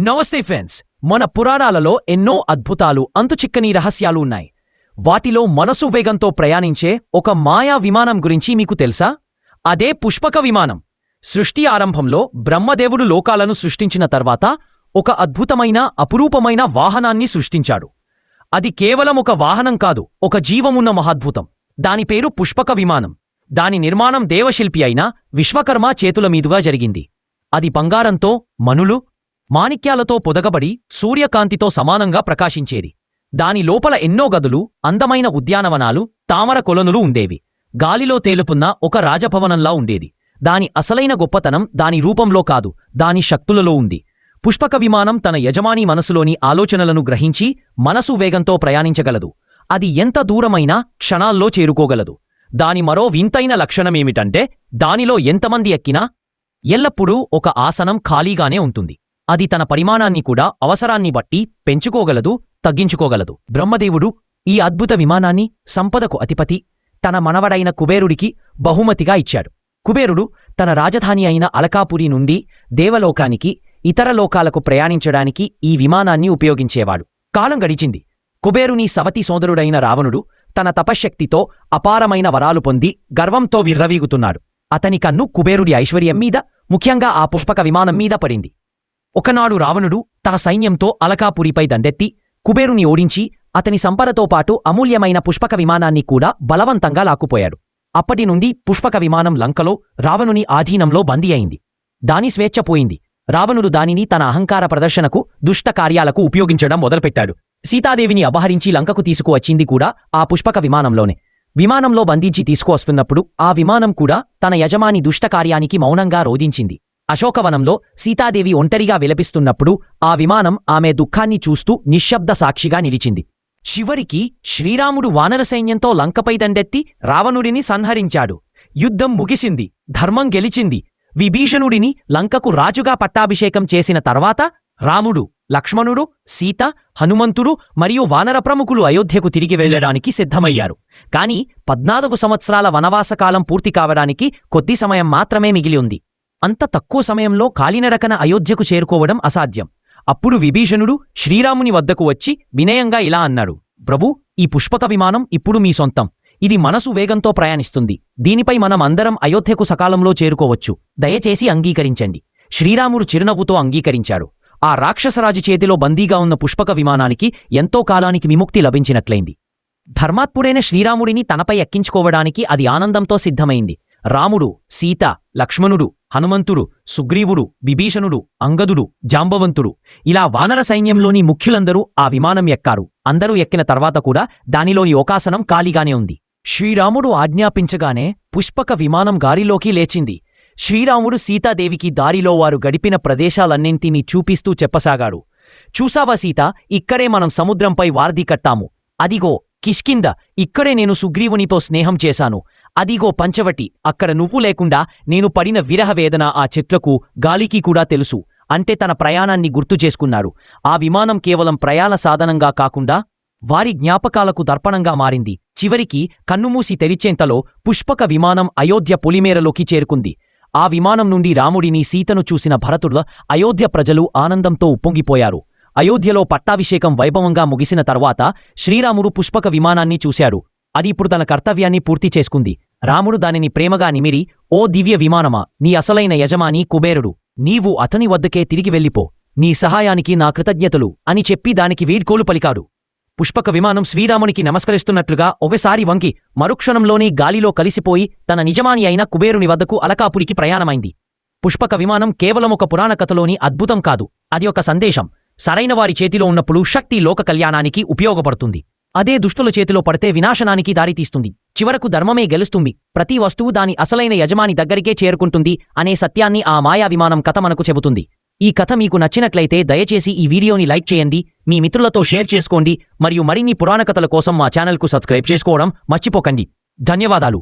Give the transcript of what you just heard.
నమస్తే ఫ్రెండ్స్ మన పురాణాలలో ఎన్నో అద్భుతాలు అంతుచిక్కని రహస్యాలు ఉన్నాయి వాటిలో మనసు వేగంతో ప్రయాణించే ఒక మాయా విమానం గురించి మీకు తెలుసా? అదే పుష్పక విమానం. సృష్టి ఆరంభంలో బ్రహ్మదేవుడు లోకాలను సృష్టించిన తర్వాత ఒక అద్భుతమైన అపురూపమైన వాహనాన్ని సృష్టించాడు. అది కేవలం ఒక వాహనం కాదు ఒక జీవమున్న మహాద్భుతం. దాని పేరు పుష్పక విమానం. దాని నిర్మాణం దేవశిల్పి అయిన విశ్వకర్మ చేతుల మీదుగా జరిగింది. అది బంగారంతో మనులు మాణిక్యాలతో పొదగబడి సూర్యకాంతితో సమానంగా ప్రకాశించేది. దాని లోపల ఎన్నో గదులు అందమైన ఉద్యానవనాలు తామర కొలనులు ఉండేవి. గాలిలో తేలుపున్న ఒక రాజభవనంలా ఉండేది. దాని అసలైన గొప్పతనం దాని రూపంలో కాదు దాని శక్తులలో ఉంది. పుష్పక విమానం తన యజమాని మనసులోని ఆలోచనలను గ్రహించి మనసు వేగంతో ప్రయాణించగలదు. అది ఎంత దూరమైనా క్షణాల్లో చేరుకోగలదు. దాని మరో వింతైన లక్షణమేమిటంటే దానిలో ఎంతమంది ఎక్కినా ఎల్లప్పుడూ ఒక ఆసనం ఖాళీగానే ఉంటుంది. అది తన పరిమాణాన్ని కూడా అవసరాన్ని బట్టి పెంచుకోగలదు తగ్గించుకోగలదు. బ్రహ్మదేవుడు ఈ అద్భుత విమానాన్ని సంపదకు అధిపతి తన మనవడైన కుబేరుడికి బహుమతిగా ఇచ్చాడు. కుబేరుడు తన రాజధాని అయిన అలకాపురి నుండి దేవలోకానికి ఇతర లోకాలకు ప్రయాణించడానికి ఈ విమానాన్ని ఉపయోగించేవాడు. కాలం గడిచింది. కుబేరుని సవతి సోదరుడైన రావణుడు తన తపశ్శక్తితో అపారమైన వరాలు పొంది గర్వంతో విర్రవీగుతున్నాడు. అతని కన్ను కుబేరుడి ఐశ్వర్యం మీద ముఖ్యంగా ఆ పుష్పక విమానం మీద పడింది. ఒకనాడు రావణుడు తన సైన్యంతో అలకాపురిపై దండెత్తి కుబేరుని ఓడించి అతని సంపదతో పాటు అమూల్యమైన పుష్పక విమానాన్ని కూడా బలవంతంగా లాక్కుపోయాడు. అప్పటి నుండి పుష్పక విమానం లంకలో రావణుని ఆధీనంలో బందీ అయింది. దాని స్వేచ్ఛ పోయింది. రావణుడు దానిని తన అహంకార ప్రదర్శనకు దుష్ట కార్యాలకు ఉపయోగించడం మొదలుపెట్టాడు. సీతాదేవిని అపహరించి లంకకు తీసుకువచ్చింది కూడా ఆ పుష్పక విమానంలోనే. విమానంలో బంధించి తీసుకువస్తున్నప్పుడు ఆ విమానం కూడా తన యజమాని దుష్టకార్యానికి మౌనంగా రోధించింది. అశోకవనంలో సీతాదేవి ఒంటరిగా విలపిస్తున్నప్పుడు ఆ విమానం ఆమె దుఃఖాన్ని చూస్తూ నిశ్శబ్ద సాక్షిగా నిలిచింది. చివరికి శ్రీరాముడు వానర సైన్యంతో లంకపై దండెత్తి రావణుడిని సంహరించాడు. యుద్ధం ముగిసింది. ధర్మం గెలిచింది. విభీషణుడిని లంకకు రాజుగా పట్టాభిషేకం చేసిన తర్వాత రాముడు లక్ష్మణుడు సీత హనుమంతుడు మరియు వానర ప్రముఖులు అయోధ్యకు తిరిగి వెళ్ళడానికి సిద్ధమయ్యారు. కాని పద్నాలుగు సంవత్సరాల వనవాసకాలం పూర్తి కావడానికి కొద్ది సమయం మాత్రమే మిగిలి ఉంది. అంత తక్కువ సమయంలో కాలినడకన అయోధ్యకు చేరుకోవడం అసాధ్యం. అప్పుడు విభీషణుడు శ్రీరాముని వద్దకు వచ్చి వినయంగా ఇలా అన్నాడు ప్రభు ఈ పుష్పక విమానం ఇప్పుడు మీ సొంతం. ఇది మనసు వేగంతో ప్రయాణిస్తుంది. దీనిపై మనం అందరం అయోధ్యకు సకాలంలో చేరుకోవచ్చు. దయచేసి అంగీకరించండి. శ్రీరాముడు చిరునవ్వుతో అంగీకరించాడు. ఆ రాక్షసరాజు చేతిలో బందీగా ఉన్న పుష్పక విమానానికి ఎంతో కాలానికి విముక్తి లభించినట్లయింది. ధర్మాత్ముడైన శ్రీరాముడిని తనపై ఎక్కించుకోవడానికి అది ఆనందంతో సిద్ధమైంది. రాముడు సీత లక్ష్మణుడు హనుమంతుడు సుగ్రీవుడు విభీషణుడు అంగదుడు జాంబవంతుడు. ఇలా వానర సైన్యంలోని ముఖ్యులందరూ ఆ విమానం ఎక్కారు. అందరూ ఎక్కిన తర్వాత కూడా దానిలోని ఒకాసనం ఖాళీగానే ఉంది. శ్రీరాముడు ఆజ్ఞాపించగానే పుష్పక విమానం గారిలోకి లేచింది. శ్రీరాముడు సీతాదేవికి దారిలో వారు గడిపిన ప్రదేశాలన్నింటినీ చూపిస్తూ చెప్పసాగాడు. చూసావా సీత ఇక్కడే మనం సముద్రంపై వారధి కట్టాము. అదిగో కిష్కింద ఇక్కడే నేను సుగ్రీవునితో స్నేహం చేశాను. అదిగో పంచవటి అక్కడ నువ్వు లేకుండా నేను పడిన విరహవేదన ఆ చెట్లకు గాలికి కూడా తెలుసు. అంటే తన ప్రయాణాన్ని గుర్తు చేసుకున్నాడు. ఆ విమానం కేవలం ప్రయాణ సాధనంగా కాకుండా వారి జ్ఞాపకాలకు దర్పణంగా మారింది. చివరికి కన్నుమూసి తెరిచేంతలో పుష్పక విమానం అయోధ్య పొలిమేరలోకి చేరుకుంది. ఆ విమానం నుండి రాముడిని సీతను చూసిన భరతుడు అయోధ్య ప్రజలు ఆనందంతో ఉప్పొంగిపోయారు. అయోధ్యలో పట్టాభిషేకం వైభవంగా ముగిసిన తర్వాత శ్రీరాముడు పుష్పక విమానాన్ని చూశాడు. అది ఇప్పుడు తన కర్తవ్యాన్ని పూర్తి చేసుకుంది. రాముడు దానిని ప్రేమగా నిమిరి ఓ దివ్య విమానమా నీ అసలైన యజమాని కుబేరుడు నీవు అతని వద్దకే తిరిగి వెళ్ళిపో నీ సహాయానికి నా కృతజ్ఞతలు అని చెప్పి దానికి వీడ్కోలు పలికాడు. పుష్పక విమానం శ్రీరామునికి నమస్కరిస్తున్నట్లుగా ఒకసారి వంకి మరుక్షణంలోనే గాలిలో కలిసిపోయి తన నిజమాని అయిన కుబేరుని వద్దకు అలకాపురికి ప్రయాణమైంది. పుష్పక విమానం కేవలం ఒక పురాణ కథలోని అద్భుతం కాదు. అది ఒక సందేశం. సరైన వారి చేతిలో ఉన్నప్పుడు శక్తి లోక కళ్యాణానికి ఉపయోగపడుతుంది. అదే దుష్టుల చేతిలో పడితే వినాశనానికి దారితీస్తుంది. చివరకు ధర్మమే గెలుస్తుంది. ప్రతి వస్తువు దాని అసలైన యజమాని దగ్గరికే చేరుకుంటుంది అనే సత్యాన్ని ఆ మాయా విమానం కథ మనకు చెబుతుంది. ఈ కథ మీకు నచ్చినట్లయితే దయచేసి ఈ వీడియోని లైక్ చేయండి మీ మిత్రులతో షేర్ చేసుకోండి మరియు మరిన్ని పురాణ కథల కోసం మా ఛానల్కు సబ్స్క్రైబ్ చేసుకోవడం మర్చిపోకండి. ధన్యవాదాలు.